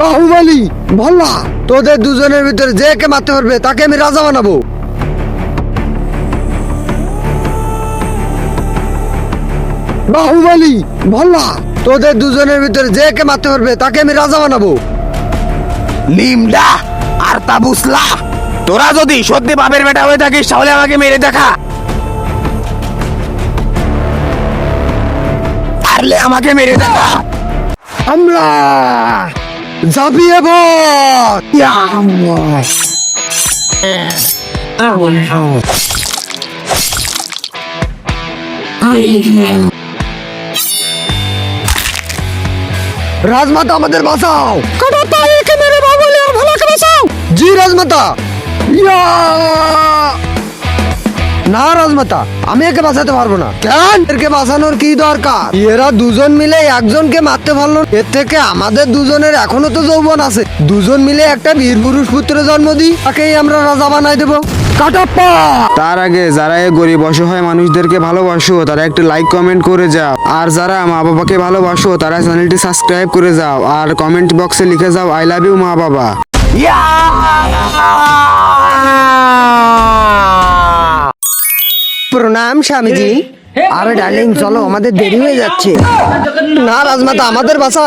Baahubali Volga. তোদের দুজনের ভিতরে যে কে মারতে পারবে তাকে আমি রাজা বানাবো। বাহুবলী ভল্লা। তোদের দুজনের ভিতরে যে কে মারতে পারবে তাকে আমি রাজা বানাবো। লিমডা আর তাবুসলা তোরা যদি সত্যি বাপের বেটা হয়ে থাকিস তাহলে আমাকে মেরে দেখা। পারলে আমাকে মেরে দেখা। আমরা পড় ইয়া! রাজমাতা আমাদের বাঁচাও কাটা একে মেরে বাবুলি আর ভোলাকে বাঁচাও জি রাজমাতা ইয়া! রাজমাতা আমি একে বাঁচাতে পারব না। কেন? এরকে বাঁচানোর কি দরকার? এরা দুজন মিলে একজনকে মারতে পারল এর থেকে আমাদের দুজনের এখনও তো যৌবন আছে। দুজন মিলে একটা বীর পুরুষ পুত্র জন্ম দিই তাকেই আমরা রাজা বানাই দেবো। কাটাপ্পা! তার আগে যারা এই গরিব অসহায় মানুষদেরকে ভালোবাসো তারা একটু লাইক কমেন্ট করে যাও। আর যারা মা বাবাকে ভালোবাসো তারা চ্যানেলটি সাবস্ক্রাইব করে যাও। আর কমেন্ট বক্সে লিখে যাও আই লাভ ইউ মা বাবা প্রণাম স্বামীজি আরে ডার্লিং চলো আমাদের দেরি হয়ে যাচ্ছে না রাজমাতা আমাদের বাসা